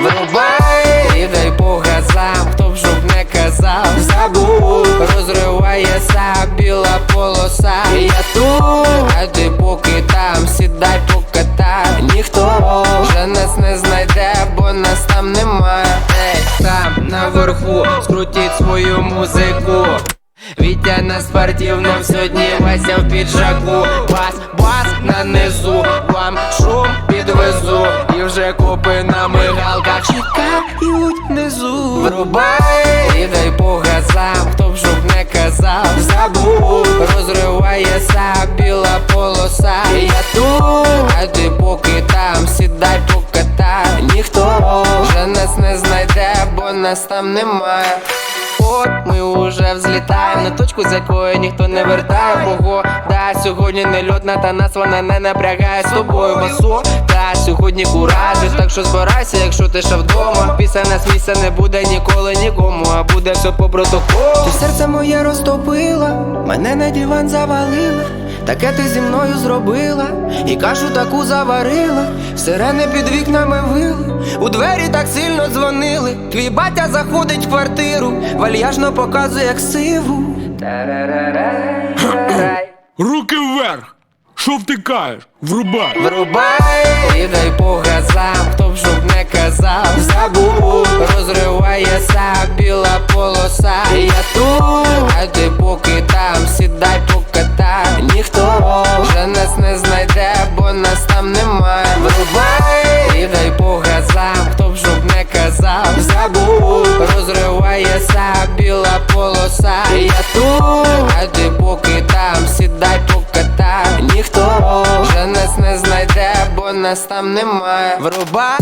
Вирубай, дай по газам, хто б щоб не казав, забув, розривається біла полоса. Я тут, а ти поки там, сідай покатай Ніхто вже нас не знайде, бо нас там немає. Ей, там наверху, скрутіть свою музику. Вітя на спортивном сьогодні Вася в піджаку. Бас, бас на низу, вам шум підвезу. І вже копи на мигалках чекають внизу. Врубай, і дай по газам, хто б щоб не казав Забув, розривається біла полоса. Я тут, а ти поки там, сідай покатай Ніхто вже нас не знайде, бо нас там немає От ми уже взлітаємо на точку, з якої ніхто не вертає. Бого, да, сьогодні не льотна, та нас вона не напрягає з тобою. Басо Та сьогодні куражиш, так що збирайся, якщо ти ще вдома. Після нас місця не буде ніколи нікому, а буде все по протоколу. Ти серце моє розтопила, мене на диван завалила Таке ти зі мною зробила, і кашу таку заварила, сирени під вікнами вили, у двері так сильно дзвонили. Твій батя заходить в квартиру, вальяжно показує як сиву. Руки вверх! Що втикаєш? Врубай! Врубай, і дай по газам, хто б щоб не казав, забув, розривається біла полоса. Я тут, там немає. Врубай, і дай по газам, хто б щоб не казав, забув, розривається біла полоса. Я тут, а ти поки там, сідай по катам, Ніхто вже нас не знайде, бо нас там немає. Врубай.